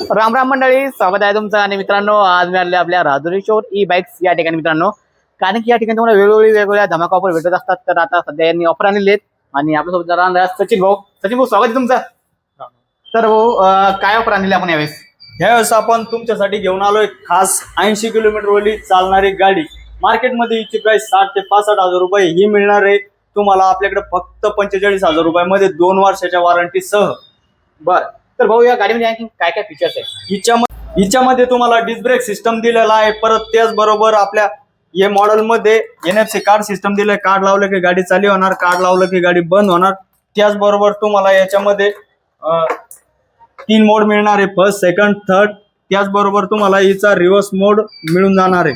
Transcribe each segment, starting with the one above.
राम राम मंडळी स्वागत आहे तुमचं. आणि मित्रांनो आज मी आले आपल्या राजुरी शोर ई बाईक्स या ठिकाणी मित्रांनो. कारण की या ठिकाणी तुम्हाला वेगवेगळी वेगवेगळ्या धमाका ऑफर भेटत असतात. तर आता सध्या यांनी ऑफर आणलेली आहेत. आणि आपल्यासोबत जरा आणला सचिन भाऊ. सचिन भाऊ स्वागत आहे तुमचं. तर भाऊ काय ऑफर आणलेली आपण यावेळेस? ह्यावेळेस आपण तुमच्यासाठी घेऊन आलोय खास ऐंशी किलोमीटर वरली चालणारी गाडी. मार्केटमध्ये हिची प्राइस साठ ते पासष्ट हजार रुपये ही मिळणार आहे. तुम्हाला आपल्याकडे फक्त पंचेचाळीस हजार रुपयामध्ये दोन वर्षाच्या वॉरंटी सह. बर. तर भाऊ या गाडीमध्ये आणखी काय काय फीचर्स आहेत? हिच्यामध्ये हिच्यामध्ये तुम्हाला डिस्क ब्रेक सिस्टम दिलेला आहे. परत त्याचबरोबर आपल्या या मॉडेलमध्ये N F C card system दिले कार्ड लावलं की गाडी चालू होणार कार्ड लावलं की गाडी बंद होणार. त्याचबरोबर तुम्हाला याच्यामध्ये तीन मोड मिळणार आहे. फर्स्ट सेकंड थर्ड त्याचबरोबर तुम्हाला हिचा रिव्हर्स मोड मिळून जाणार आहे.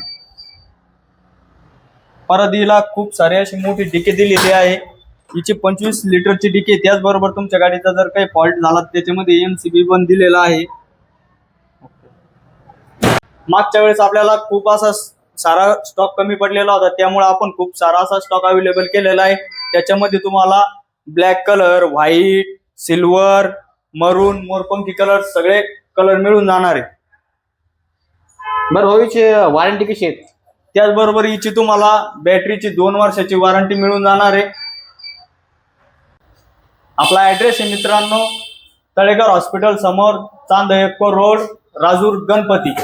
परत हिला खूप सारी अशी मोठी डिके दिलेली आहे. हिची पंचवीस लिटरची डिके त्याचबरोबर तुमच्या गाडीचा जर काही फॉल्ट झाला तर त्याच्यामध्ये एम सी बी पण दिलेला आहे. मागच्या वेळेस आपल्याला खूप असा सारा स्टॉक कमी पडलेला होता. त्यामुळे आपण खूप सारा असा स्टॉक अवेलेबल केलेला आहे. त्याच्यामध्ये तुम्हाला ब्लॅक कलर व्हाईट सिल्वर मरून मोरपंखी कलर सगळे कलर मिळून जाणार आहे. बरं भाऊ याची वॉरंटी कशी आहे? त्याचबरोबर हिची तुम्हाला बॅटरीची दोन वर्षाची वॉरंटी मिळून जाणार आहे. आपला ॲड्रेस आहे मित्रांनो तळेगाव हॉस्पिटल समोर चांदयक्को रोड राजूर गणपती.